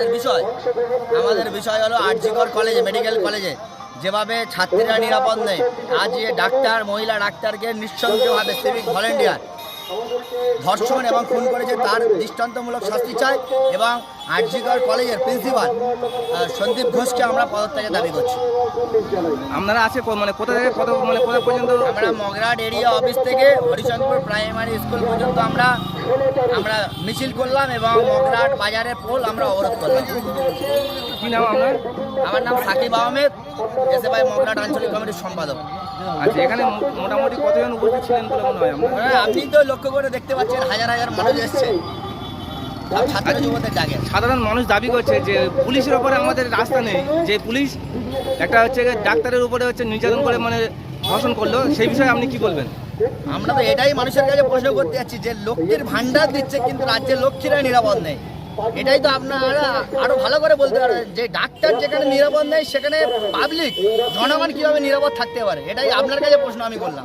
আমাদের বিষয়। আমাদের বিষয় হলো আরজিকর কলেজে, মেডিকেল কলেজে। যেভাবে ছাত্রীরা নিরাপদ নেই, আজ ডাক্তার, মহিলা ডাক্তারকে নিঃসন্দেহভাবে সিভিক ভলেন্টিয়ার ধর্ষণ এবং খুন করেছে তার দৃষ্টান্তমূলক শাস্তি চায় এবং আরজিকর কলেজের প্রিন্সিপাল সন্দীপ ঘোষকে আমরা পদত্যাগের দাবি করছি। আপনারা আছে মানে কোথা থেকে কত মানে কোথা পর্যন্ত? আমরা মগরাট এরিয়া অফিস থেকে হরিচন্দ্রপুর প্রাইমারি স্কুল পর্যন্ত আমরা আমরা মিছিল করলাম এবং মগরাট বাজারের পোল আমরা অবরোধ করলাম। কি নাম আপনার? আমার নাম সাকিব আহমেদ এসএফআই মগরাট আঞ্চলিক কমিটির সম্পাদক। আচ্ছা এখানে মোটামুটি কতজন উপস্থিত ছিলেন বলে মনে হয় হ্যাঁ, আপনি তো লক্ষ্য করে দেখতে পাচ্ছেন হাজার হাজার মানুষ এসছে। সাধারণ মানুষ দাবি করছে যে পুলিশের ওপরে আমাদের রাস্তা নেই। যে পুলিশ একটা হচ্ছে ডাক্তারের উপরে হচ্ছে নির্যাতন করে মানে ধর্ষণ করল, সেই বিষয়ে আপনি কি বলবেন? আমরা তো এটাই মানুষের কাছে প্রশ্ন করতে যাচ্ছি যে লক্ষ্মীর ভান্ডার দিচ্ছে কিন্তু রাজ্যের লক্ষ্মীরা নিরাপদ নেই। এটাই তো আপনারা আরও ভালো করে বলতে পারেন যে ডাক্তার যেখানে নিরাপদ নেই, সেখানে পাবলিক জনগণ কীভাবে নিরাপদ থাকতে পারে? এটাই আপনার কাছে প্রশ্ন, আমি করলাম